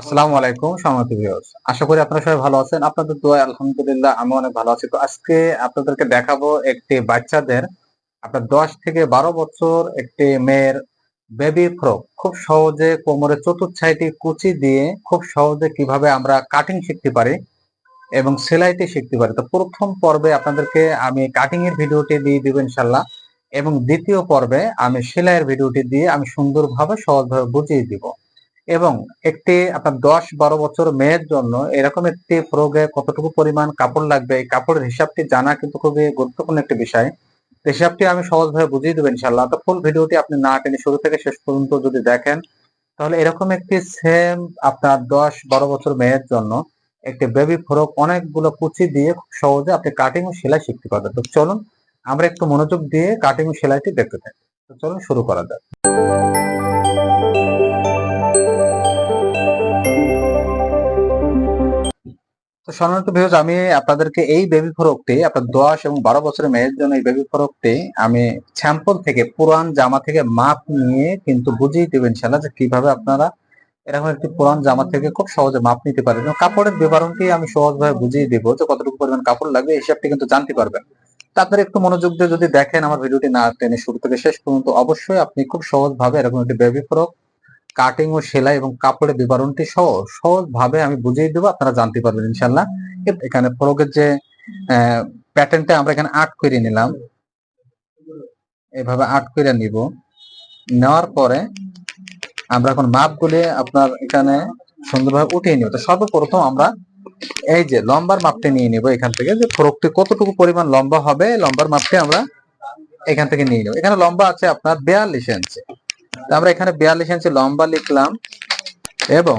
আসসালামু আলাইকুম ভিউয়ার্স আশা করি আপনারা সবাই ভালো আছেন। আপনাদের দোয়া আলহামদুলিল্লাহ, আমি অনেক ভালো আছি। তো আজকে আপনাদেরকে দেখাবো একটি বাচ্চাদের, আপনার দশ থেকে বারো বছর একটি মেয়ের বেবি ফ্রক খুব সহজে কোমরের চতুর্থ সাইডে কুচি দিয়ে খুব সহজে কীভাবে আমরা কাটিং শিখতে পারি এবং সেলাইটি শিখতে পারি। তো প্রথম পর্বে আপনাদেরকে আমি কাটিং এর ভিডিওটি দিয়ে দিব ইনশাল্লাহ এবং দ্বিতীয় পর্বে আমি সেলাইয়ের ভিডিওটি দিয়ে আমি সুন্দরভাবে সহজভাবে বুঝিয়ে দিব। এবং একটি আপনার দশ বারো বছর মেয়ের জন্য এরকম একটি প্রয়োগে কতটুকু পরিমাণ কাপড় লাগবে? এই কাপড়ের হিসাবটি জানা কিন্তু খুবই গুরুত্বপূর্ণ একটি বিষয়। হিসাবটি আমি সহজভাবে বুঝিয়ে দেবেন ইনশাল্লাহ তো ফুল ভিডিওটি আপনি না টেনে শুরু থেকে শেষ পর্যন্ত যদি দেখেন, তাহলে এরকম একটি সেম আপনার দশ বারো বছর মেয়ের জন্য একটি বেবি ফ্রক অনেকগুলো কুচি দিয়ে খুব সহজে আপনি কাটিং ও সেলাই শিখতে পারবেন। তো চলুন, আমরা একটু মনোযোগ দিয়ে কাটিং ও সেলাইটি দেখতে থাকি। তো চলুন, শুরু করা যাক। সম্মানিত ভিউজ আমি আপনাদেরকে এই বেবি ফরকটি, আপনার দশ এবং বারো বছরের মেয়ের জন্য এই বেবি ফরকটি, আমি স্যাম্পল থেকে পুরান জামা থেকে মাপ নিয়ে কিন্তু বুঝিয়ে দেবেন ইনশাল্লাহ যে কীভাবে আপনারা এরকম একটি পুরান জামা থেকে খুব সহজে মাপ নিতে পারেন কাপড়ের বিবরণটি আমি সহজভাবে বুঝিয়ে দিব যে কতটুকু পরিমাণ কাপড় লাগবে হিসাবটি কিন্তু জানতে পারবেন। তা আপনারা একটু মনোযোগ দিয়ে যদি দেখেন, আমার ভিডিওটি না টেনে শুরু থেকে শেষ পর্যন্ত, অবশ্যই আপনি খুব সহজভাবে এরকম একটি বেবি ফ্রক কাটিং ও সেলাই এবং কাপড়ের বিবরণটি সহ সহজ ভাবে আমি বুঝিয়ে দেবো, আপনারা জানতে পারবেন ইনশাল্লাহ এখানে ফ্রকের যে প্যাটার্নটা আমরা এখানে আর্ট করে নিলাম। এভাবে আর্ট করে নিব। নেওয়ার পরে আমরা এখন মাপগুলি আপনার এখানে সুন্দরভাবে উঠিয়ে নিব। তো সর্বপ্রথম আমরা এই যে লম্বার মাপটি নিয়ে নিব এখান থেকে, যে ফ্রকটি কতটুকু পরিমাণ লম্বা হবে, লম্বার মাপটি আমরা এখান থেকে নিয়ে নেব। এখানে লম্বা আছে আপনার বিয়াল্লিশ ইঞ্চি আমরা এখানে বিয়াল্লিশ ইঞ্চি লম্বা লিখলাম এবং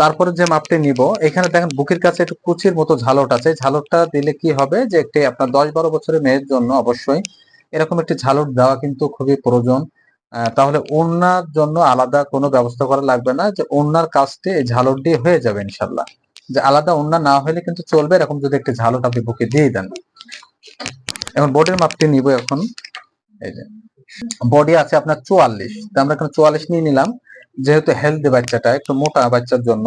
তারপরে যে মাপটি নিব, এখানে দেখেন বুকের কাছে একটু কুচির মতো ঝালট আছে। ঝালটটা দিলে কি হবে যে একটি আপনার দশ বারো বছরের মেয়ের জন্য অবশ্যই এরকম একটি ঝালট দেওয়া কিন্তু খুবই প্রয়োজন। তাহলে ওনার জন্য আলাদা কোনো ব্যবস্থা করা লাগবে না যে ওনার কাজটি এই ঝালট দিয়ে হয়ে যাবে ইনশাল্লাহ যে আলাদা ওনা না হলে কিন্তু চলবে, এরকম যদি একটি ঝালট আপনি বুকে দিয়ে দেন। এখন বডির মাপটি নিব এখন। এই যে। বডি আছে আপনার চুয়াল্লিশ। আমরা এখানে চুয়াল্লিশ নিয়ে নিলাম। যেহেতু হেলদি বাচ্চাটা, একটু মোটা বাচ্চার জন্য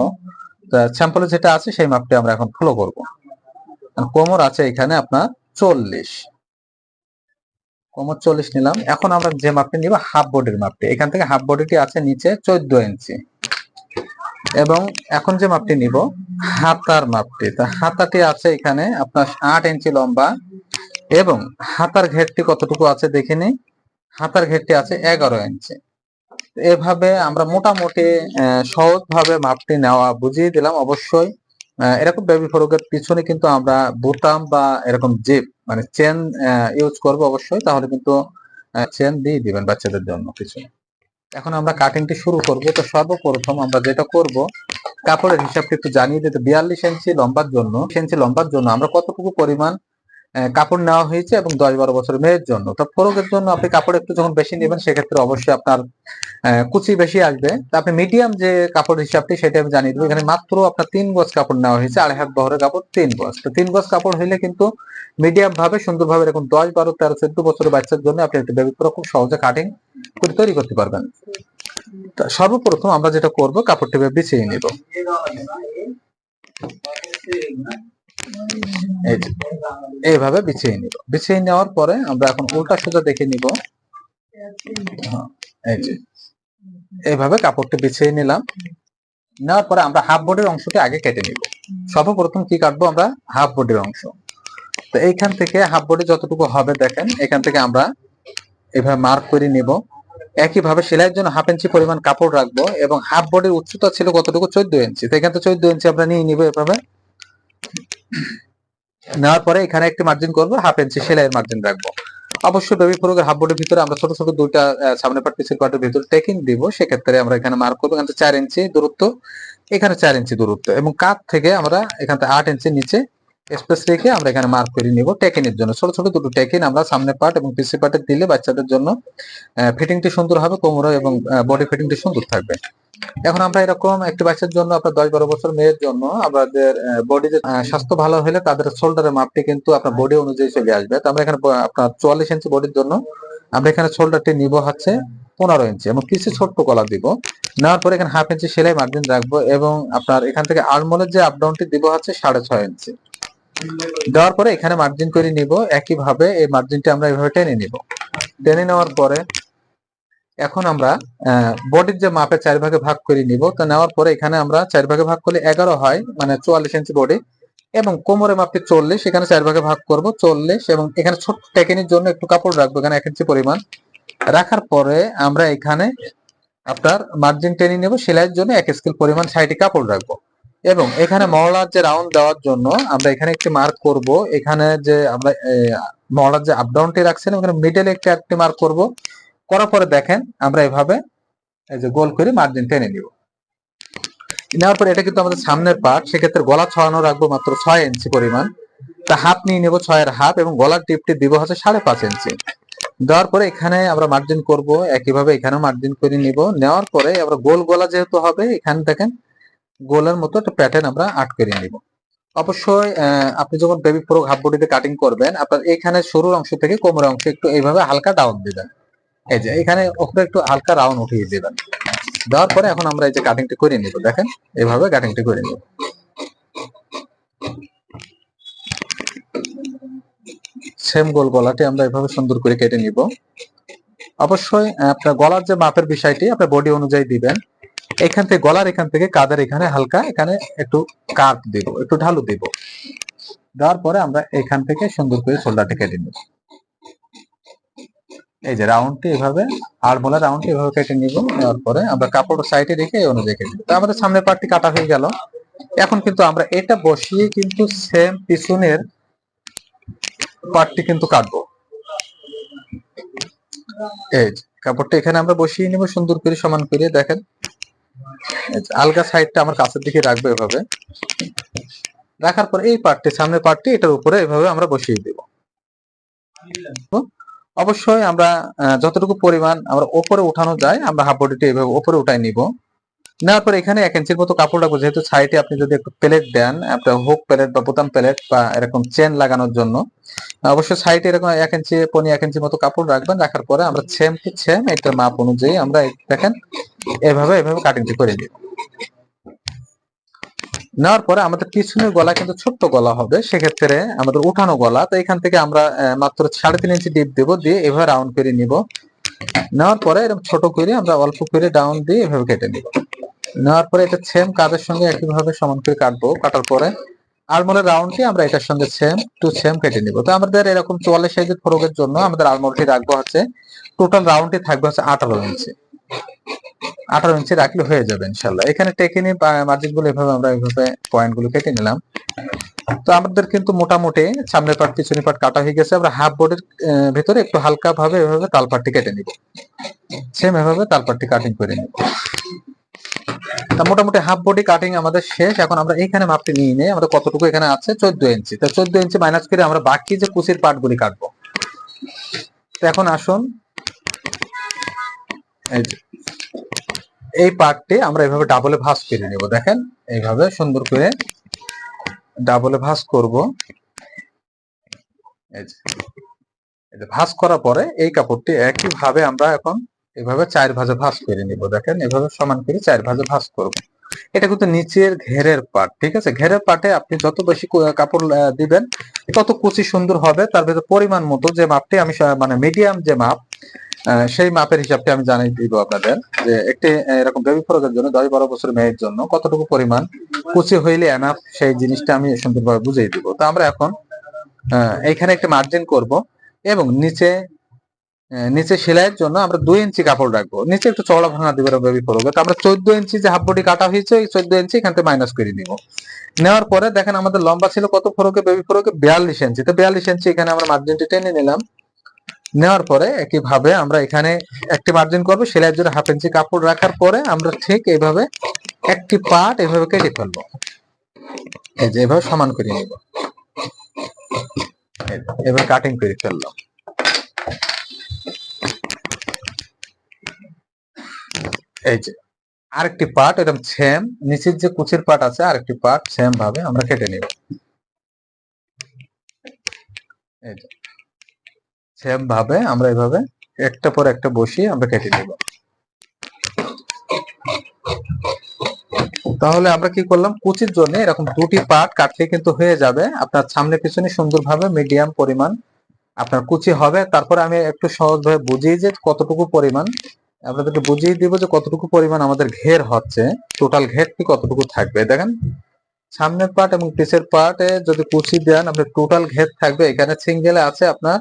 স্যাম্পলে যেটা আছে সেই মাপটি আমরা এখন ফলো করব। কোমর আছে এখানে আপনার চল্লিশ। কোমর চল্লিশ নিলাম। এখন আমরা যে মাপটি নিব হাফ বডির মাপটি এখান থেকে হাফ বডিটি আছে নিচে চোদ্দ ইঞ্চি। এবং এখন যে মাপটি নিব, হাতার মাপটি তা হাতাটি আছে এখানে আপনার আট ইঞ্চি লম্বা। এবং হাতার ঘেরটি কতটুকু আছে দেখে নিই। হাতার ঘেরটি আছে এগারো ইঞ্চি। এভাবে আমরা মোটামুটি সহজভাবে মাপটি নেওয়া বুঝিয়ে দিলাম। অবশ্যই এরকম বেবি ফরকের পিছনে কিন্তু আমরা বোতাম বা এরকম জিপ মানে চেন ইউজ করব অবশ্যই। তাহলে কিন্তু চেন দিয়ে দিবেন বাচ্চাদের জন্য পিছনে এখন আমরা কাটিংটি শুরু করব। তো সর্বপ্রথম আমরা যেটা করব, কাপড়ের হিসাবটি একটু জানিয়ে দিতে। বিয়াল্লিশ ইঞ্চি লম্বার জন্য ইঞ্চি লম্বার জন্য আমরা কতটুকু পরিমাণ কাপড় নেওয়া হয়েছে এবং দশ বারো বছর মেয়ের জন্য। তো ফরকের জন্য আপনি কাপড় একটু যখন বেশি নেবেন, সেক্ষেত্রে অবশ্যই আপনার কুচি বেশি আসবে। আপনি মিডিয়াম যে কাপড় হিসাবটি, সেটা আমি জানিয়ে দেবো। এখানে মাত্র আপনার তিন গজ কাপড় নেওয়া হয়েছে, আড়াই হাত বহরের কাপড়, তিন গজ। তো তিন গজ কাপড় হইলে কিন্তু মিডিয়াম ভাবে, সুন্দরভাবে এরকম দশ, বারো, তেরো, চোদ্দ বছরের বাচ্চার জন্য আপনি একটা বেবি খুব সহজে কাটিং করে তৈরি করতে পারবেন। সর্বপ্রথম আমরা যেটা করব, কাপড়টি বিছিয়ে নিব। এইভাবে বিছিয়ে নিব। বিছিয়ে নেওয়ার পরে আমরা এখন উল্টা সোজা দেখে নিব। এই যে, এইভাবে কাপড়টি বিছিয়ে নিলাম। নেওয়ার পরে আমরা হাফ বডির অংশটি আগে কেটে নিব। সর্বপ্রথম কি কাটবো আমরা? হাফ বডির অংশ। তো এইখান থেকে হাফ বডি যতটুকু হবে দেখেন, এখান থেকে আমরা এভাবে মার্ক করে নিব। একইভাবে সেলাইয়ের জন্য হাফ ইঞ্চি পরিমাণ কাপড় রাখব এবং হাফ বডির উচ্চতা ছিল কতটুকু? চোদ্দ ইঞ্চি তো এখান থেকে চোদ্দ ইঞ্চি আমরা নিয়ে নিব এভাবে। নেওয়ার পরে এখানে একটি মার্জিন করব হাফ ইঞ্চি সেলাইয়ের মার্জিন রাখব। অবশ্যই বেবি ফ্রকের হাফ বোর্ডের ভিতরে আমরা ছোট ছোট দুইটা সামনে পার্ট পিছের পার্টের ভিতরে টেকিং দিব। সেক্ষেত্রে আমরা এখানে মার্ক করব, এখানে চার ইঞ্চি দূরত্ব, এখানে চার ইঞ্চি দূরত্ব। এবং কাপ থেকে আমরা এখান থেকে আট ইঞ্চি নিচে স্পেস রেখে আমরা এখানে মার্ক করে নিব টেকিনের জন্য। ছোট ছোট দুটো টেকিন আমরা সামনে পার্ট এবং পিসি পার্টে দিলে বাচ্চাদের জন্য ফিটিংটি সুন্দর হবে, কোমর এবং বডি ফিটিংটি সুন্দর থাকবে। এখন আমরা এরকম একটি বাচ্চার জন্য, আপনার দশ বারো বছর মেয়ের জন্য আমাদের বডি স্বাস্থ্য ভালো হলে তাদের শোল্ডারের মাপটি কিন্তু আপনার বডি অনুযায়ী চলে আসবে। তো আমরা এখানে আপনার চুয়াল্লিশ ইঞ্চি বডির জন্য আমরা এখানে শোল্ডারটি নিব হচ্ছে পনেরো ইঞ্চি এবং কিছু ছোট্ট গলা দিব। নেওয়ার পরে এখানে হাফ ইঞ্চি সেলাই মার্জিন রাখব এবং আপনার এখান থেকে আলমোলের যে আপ ডাউনটি দিব হচ্ছে সাড়ে ছয় ইঞ্চি দেওয়ার পরে এখানে মার্জিন করে নিব। একইভাবে এই মার্জিনটি আমরা এইভাবে টেনে নিব। টেনে নেওয়ার পরে এখন আমরা বডির যে মাপে চার ভাগে ভাগ করে নিব, তো নেওয়ার পরে এখানে আমরা চার ভাগে ভাগ করলে এগারো হয় মানে চুয়াল্লিশ ইঞ্চি বডি এবং কোমরের মাপটি চল্লিশ, এখানে চার ভাগে ভাগ করব চল্লিশ, এবং এখানে ছোট্ট টেকেনির জন্য একটু কাপড় রাখব, এখানে এক ইঞ্চি পরিমাণ। রাখার পরে আমরা এখানে আপনার মার্জিন টেনে নেব, সেলাইয়ের জন্য এক স্কেল পরিমাণ সাইডে কাপড় রাখব। এবং এখানে মহলার যে রাউন্ড দেওয়ার জন্য আমরা এখানে একটি মার্ক করব, এখানে যে আমরা মহলার যে আপডাউনটি রাখছেন ওখানে মিডলে একটি একটি মার্ক করব। করার পরে দেখেন আমরা এভাবে এই যে গোল করে মার্জিন টেনে নিব। নেওয়ার পরে এটা কিন্তু আমাদের সামনের পার্ট সেক্ষেত্রে গলা ছড়ানো রাখব মাত্র ছয় ইঞ্চি পরিমাণ। তা হাফ নিয়ে নেব ছয়ের হাফ এবং গলার টিপটি দিব হচ্ছে সাড়ে পাঁচ ইঞ্চি দেওয়ার পরে এখানে আমরা মার্জিন করব, একইভাবে এখানেও মার্জিন করে নিব। নেওয়ার পরে আমরা গোল গলা যেহেতু হবে, এখানে দেখেন গোলের মতো একটা প্যাটার্ন আমরা আট করে নিব। অবশ্যই আপনি যখন বেবি ফ্রক হাফ বডিতে কাটিং করবেন, আপনার এখানে সরুর অংশ থেকে কোমরের অংশ একটু এইভাবে হালকা ডাউন দিবেন এই যে, এখানে ওপরে একটু হালকা রাউন্ড উঠিয়ে দিবেন। দেওয়ার পরে এখন আমরা এই যে কাটিংটা করে নিব, দেখেন? এভাবে কাটিংটা করে নিব। সেম গোল গলাটি আমরা এভাবে সুন্দর করে কেটে নিব। অবশ্যই আপনার গলার যে মাপের বিষয়টি আপনার বডি অনুযায়ী দিবেন। এখান থেকে, গলার এখান থেকে কাদের এখানে হালকা, এখানে একটু কাট দিব, একটু ঢালু দিব। দেওয়ার পরে আমরা এখান থেকে সুন্দর করে শোল্ডারটি কেটে নিব। এই যে রাউন্ডটি এভাবে আর বলা রাউন্ডটি এভাবে কেটে নিব, নেওয়ার পরে আমরা কাপড় সাইডে রেখে অনুযায়ী কেটে তো আমাদের সামনের পার্টটি কাটা হয়ে গেল। এখন কিন্তু আমরা এটা বসিয়ে কিন্তু সেম পিছনের পার্টটি কিন্তু কাটবো। এই কাপড়টা এখানে আমরা বসিয়ে নিব, সুন্দর করে সমান করে, দেখেন। আলগা সাইডটা আমার কাছের দিকে রাখব এভাবে। রাখার পর এই পার্টটি সামনের পার্টটি এটার উপরে এভাবে আমরা বসিয়ে দিব। অবশ্যই আমরা যতটুকু পরিমাণ আমরা ওপরে উঠানো যায়, আমরা হাফ বডিটি এভাবে ওপরে উঠাই নিব। নেওয়ার পর এখানে এক ইঞ্চির মতো কাপড় রাখব, যেহেতু সাইডে আপনি যদি একটু প্লেট দেন, আপনার হুক প্লেট বা বোতাম প্লেট বা এরকম চেন লাগানোর জন্য, অবশ্যই সাইডে এরকম এক ইঞ্চি পনি এক ইঞ্চি মতো কাপড় রাখবেন, রাখার পরে আমরা সেম টু সেম এটার মাপ অনুযায়ী আমরা দেখেন, এভাবে এভাবে কাটিংটি করে দিব নেওয়ার পরে আমাদের পিছনের গলা কিন্তু ছোট্ট গলা হবে, সেক্ষেত্রে আমাদের উঠানো গলা। তো এখান থেকে আমরা মাত্র সাড়ে তিন ইঞ্চি ডিপ দেবো, দিয়ে এভাবে রাউন্ড করে নিব। নেওয়ার পরে এরকম ছোট করে আমরা অল্প করে ডাউন দিয়ে এভাবে কেটে নিব। নেওয়ার পরে এটা সেম কাদের সঙ্গে একইভাবে সমান করে কাটবো। কাটার পরে আলমোলের রাউন্ডটি আমরা এটার সঙ্গে সেম টু সেম কেটে নিব। তো আমাদের এরকম চুয়াল্লিশ সাইজের ফরকের জন্য আমাদের আলমোলটি রাখব হচ্ছে টোটাল রাউন্ডটি থাকবে হচ্ছে আঠারো ইঞ্চি। আঠারো ইঞ্চি রাখলে হয়ে যাবে ইনশাল্লাহ এখানে টেকিনি মার্জিনগুলো এভাবে আমরা এইভাবে পয়েন্টগুলো কেটে নিলাম। তো আমাদের কিন্তু মোটামুটি সামনের পার্ট পিছনের পার্ট কাটা হয়ে গেছে। আমরা হাফ বডির ভিতরে একটু হালকা ভাবে এভাবে তালপাটটি কেটে নিব। সেম এভাবে তালপাটটি কাটিং করে নিব। তা মোটামুটি হাফ বডি কাটিং আমাদের শেষ। এখন আমরা এখানে মাপটি নিয়ে নিই। আমাদের কতটুকু এখানে আছে? চোদ্দ ইঞ্চি তো চোদ্দ ইঞ্চি মাইনাস করে আমরা বাকি যে কুচির পার্ট গুলি কাটবো। তো এখন আসুন। এই এই পার্টটি আমরা এভাবে ডাবলে ভাঁজ করে নেব, দেখেন? এইভাবে সুন্দর করে ডাবলে ভাঁজ করব। ভাঁজ করার পরে এই কাপড়টি একই ভাবে আমরা এখন এভাবে চার ভাজে ভাঁজ করে নিব, দেখেন? এভাবে সমান করে চার ভাজে ভাঁজ করব। এটা কিন্তু নিচের ঘেরের পার্ট, ঠিক আছে? ঘেরের পার্টে আপনি যত বেশি কাপড় দিবেন, তত কুচি সুন্দর হবে। তার ভিতরে পরিমাণ মতো যে মাপটি আমি মানে মিডিয়াম যে মাপ সেই মাপের হিসাবটি আমি জানিয়ে দিব আপনাদের যে একটি এরকম বেবি ফ্রকের জন্য দশ বারো বছর মেয়ের জন্য কতটুকু পরিমাণ কুচি হইলে এনাফ সেই জিনিসটা আমি সুন্দরভাবে বুঝিয়ে দিব। তো আমরা এখন আহ, এইখানে একটি মার্জিন করব এবং নিচে নিচে সেলাইয়ের জন্য আমরা দুই ইঞ্চি কাপড় রাখব। নিচে একটু চওড়া ভাঙা দিবে বেবি ফ্রকে। তো আমরা চোদ্দ ইঞ্চি যে হাফ বডি কাটা হয়েছে এই চোদ্দ ইঞ্চি এখান থেকে মাইনাস করে নিব। নেওয়ার পরে দেখেন আমাদের লম্বা ছিল কত ফ্রকে বেবি ফরকে? বিয়াল্লিশ ইঞ্চি। তো বিয়াল্লিশ ইঞ্চি এখানে আমরা মার্জিনটি টেনে নিলাম। নেওয়ার পরে একইভাবে আমরা এখানে একটি মার্জিন করব, সেলাইয়ের জন্য হাফ ইঞ্চি কাপড় রাখার পরে আমরা ঠিক এইভাবে একটি পার্ট এভাবে কেটে ফেলব। এই যে এভাবে সমান করে নিব। এভাবে কাটিং করে ফেললাম। এই যে, আরেকটি পার্ট এরকম সেম নিচের যে কুচির পার্ট আছে, আরেকটি পার্ট সেম ভাবে আমরা কেটে নিব। এই যে সেম ভাবে আমরা এভাবে একটা পর একটা বসিয়ে আমরা কেটে নিব। তাহলে আমরা কি করলাম? কুচির জন্য এরকম দুটি পার্ট কাটলে কিন্তু হয়ে যাবে। আপনার সামনে পিছনে সুন্দরভাবে মিডিয়াম পরিমাণ আপনার কুচি হবে। তারপরে আমি একটু সহজভাবে বুঝিয়ে যে কতটুকু পরিমাণ। আপনাদেরকে বুঝিয়ে দিব যে কতটুকু পরিমাণ আমাদের ঘের হচ্ছে। টোটাল ঘেরটি কতটুকু থাকবে? দেখেন, সামনের পার্ট এবং পিছের পার্টে যদি কুচি দেন, আপনার টোটাল ঘের থাকবে। এখানে সিঙ্গেলে আছে আপনার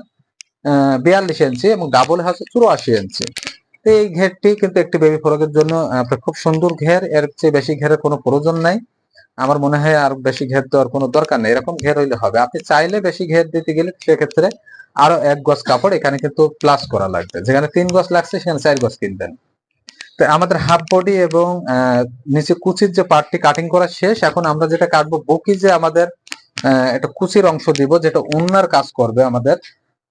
বিয়াল্লিশ ইঞ্চি এবং ডাবল আছে চুরাশি ইঞ্চি তো এই ঘেরটি কিন্তু একটি বেবি ফ্রকের জন্য খুব সুন্দর ঘের। এর চেয়ে বেশি ঘেরের কোনো প্রয়োজন নাই। আমার মনে হয় আর বেশি ঘের দেওয়ার কোনো দরকার নেই। এরকম ঘের হইলে হবে। আপনি চাইলে বেশি ঘের দিতে গেলে সেক্ষেত্রে আরও এক গজ কাপড় এখানে কিন্তু প্লাস করা লাগবে। যেখানে তিন গজ লাগছে, সেখানে চার গজ কিনবেন। তো আমাদের হাফ বডি এবং নিচে কুচির যে পার্টটি কাটিং করা শেষ, এখন আমরা যেটা কাটবো, বকি যে আমাদের একটা কুচির অংশ দিব, যেটা উন্নার কাজ করবে আমাদের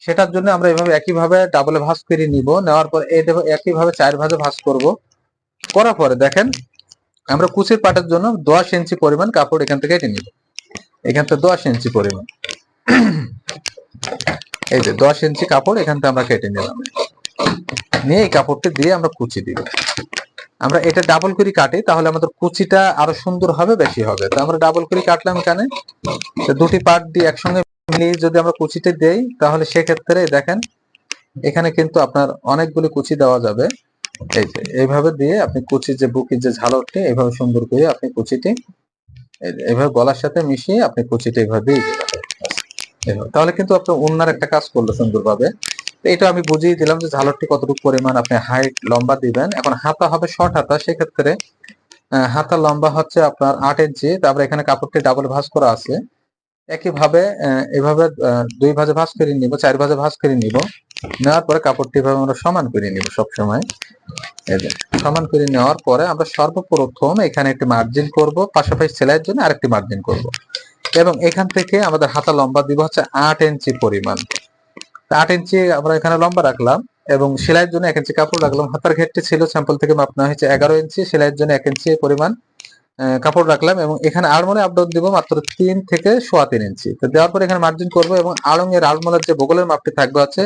সেটার জন্য আমরা এভাবে একইভাবে ডাবলে ভাঁজ করে নিব। নেওয়ার পর একইভাবে চার ভাঁজে ভাঁজ করব। করার পরে দেখেন, আমরা কুচির পাটের জন্য দশ ইঞ্চি পরিমাণ কাপড় এখান থেকে কেটে নিব এখান থেকে দশ ইঞ্চি পরিমাণ। এই যে দশ ইঞ্চি কাপড় এখান থেকে আমরা কেটে নিলাম। নিয়ে এই কাপড়টি দিয়ে আমরা কুচি দিব। আমরা এটা ডাবল করে কাটি, তাহলে আমাদের কুচিটা আরও সুন্দর হবে, বেশি হবে। তো আমরা ডাবল করে কাটলাম এখানে। দুটি পার্ট দিয়ে একসঙ্গে যদি আমরা কুচিতে দেই, তাহলে সেক্ষেত্রে দেখেন, এখানে কিন্তু আপনার অনেকগুলি কুচি দেওয়া যাবে। এই যে, এইভাবে দিয়ে আপনি কুচির যে বুকির যে ঝালকটি এইভাবে সুন্দর করে আপনি কুচিটি এইভাবে গলার সাথে মিশিয়ে আপনি কুচিটা এইভাবে দিয়ে। তাহলে কিন্তু আপনার অন্যার একটা কাজ করল সুন্দরভাবে। এটা আমি বুঝিয়ে দিলাম যে ঝালরটি কতটুকু পরিমাণ আপনি হাইট, লম্বা দিবেন। এখন হাতা হবে শর্ট হাতা, সেক্ষেত্রে হাতা লম্বা হচ্ছে আপনার আট ইঞ্চি, তারপরে এখানে কাপড়টি ডাবল ভাঁজ করা আছে। একইভাবে এভাবে দুই ভাঁজে ভাঁজ করে নিব, চার ভাজে ভাঁজ করে নিব। নেওয়ার পরে কাপড়টি এভাবে আমরা সমান করে নিব সবসময়। সমান করে নেওয়ার পরে আমরা সর্বপ্রথম এখানে একটি মার্জিন করব, পাশাপাশি সেলাইয়ের জন্য আরেকটি মার্জিন করব। এবং এখান থেকে আমাদের হাতা লম্বা দিব হচ্ছে আট ইঞ্চি পরিমাণ। আট ইঞ্চি আমরা এখানে লম্বা রাখলাম এবং সেলাইয়ের জন্য এক ইঞ্চি কাপড় রাখলাম। হাতার ঘেরটি ছিল স্যাম্পল থেকে মাপ নেওয়া হয়েছে এগারো ইঞ্চি, সেলাইয়ের জন্য এক ইঞ্চি পরিমাণ। কাপড় রাখলাম এবং এখানে আড়মোড়ে আপডাউন দিব মাত্র তিন থেকে সোয়া তিন ইঞ্চি। তো দেওয়ার পর এখানে মার্জিন করব এবং আড়ং এর আড়মোলার যে বগলের মাপটি থাকবে আছে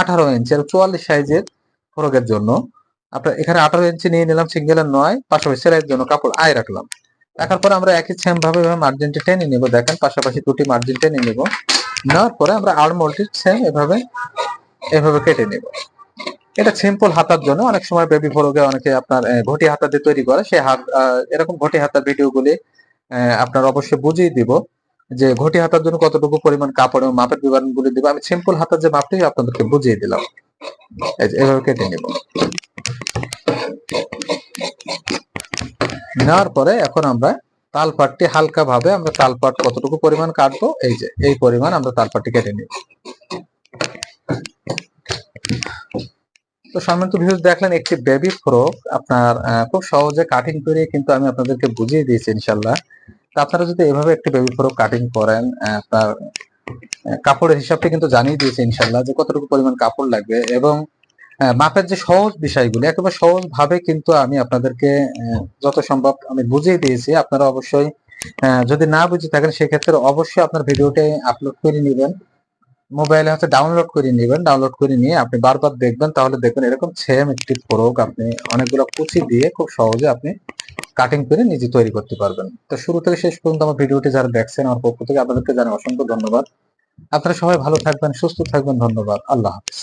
আঠারো ইঞ্চি আর চুয়াল্লিশ সাইজের ফরকের জন্য। আপনার এখানে আঠারো ইঞ্চি নিয়ে নিলাম, সিঙ্গেলের নয়, পাশাপাশি সেলাইয়ের জন্য কাপড় আয় রাখলাম। রাখার পরে আমরা একই সেম ভাবে মার্জিনটি টেনে নিব, দেখেন, পাশাপাশি দুটি মার্জিন টেনে নিব। নেওয়ার পরে আমরা আড়মোলটি সেম এভাবে এভাবে কেটে নিব। এটা সিম্পল হাতার জন্য। অনেক সময় বেবি ফরকে অনেকে আপনার ঘটি হাতা দিয়ে তৈরি করে। সেই হাত এরকম ঘটি হাতার ভিডিওগুলি আপনার অবশ্যই বুঝিয়ে দিব যে ঘটি হাতার জন্য কতটুকু পরিমাণ কাপড় এবং মাপের বিবরণগুলি দিব। আমি সিম্পল হাতার যে মাপটি, আপনাদেরকে বুঝিয়ে দিলাম। এভাবে কেটে নিব। নেওয়ার পরে এখন আমরা তালপাটটি হালকা ভাবে আমরা তালপাট কতটুকু পরিমাণ কাটবো? এই যে, এই পরিমাণ আমরা তালপাটটি কেটে নিব। তো সম্মানিত ভিউজ দেখলেন একটি বেবি ফ্রক আপনার খুব সহজে কাটিং করে কিন্তু আমি আপনাদেরকে বুঝিয়ে দিয়েছি ইনশাল্লাহ তো আপনারা যদি এভাবে একটি বেবি ফ্রক কাটিং করেন আপনার কাপড়ের হিসাবটি কিন্তু জানিয়ে দিয়েছে ইনশাল্লাহ যে কতটুকু পরিমাণ কাপড় লাগবে এবং মাপের যে সহজ বিষয়গুলি, একেবারে সহজ ভাবে কিন্তু আমি আপনাদেরকে যত সম্ভব আমি বুঝিয়ে দিয়েছি। আপনারা অবশ্যই যদি না বুঝে থাকেন, সেক্ষেত্রে অবশ্যই আপনার ভিডিওটি আপলোড করে নেবেন। মোবাইলে হচ্ছে ডাউনলোড করে নেবেন ডাউনলোড করে নিয়ে আপনি বারবার দেখবেন, তাহলে দেখবেন এরকম সেম একটি ফ্রক আপনি অনেকগুলো কুচি দিয়ে খুব সহজে আপনি কাটিং করে নিজে তৈরি করতে পারবেন। তো শুরু থেকে শেষ পর্যন্ত আমার ভিডিওটি যারা দেখছেন আমার পক্ষ থেকে আপনাদেরকে জানাই অসংখ্য ধন্যবাদ। আপনারা সবাই ভালো থাকবেন, সুস্থ থাকবেন, ধন্যবাদ। আল্লাহ হাফিজ।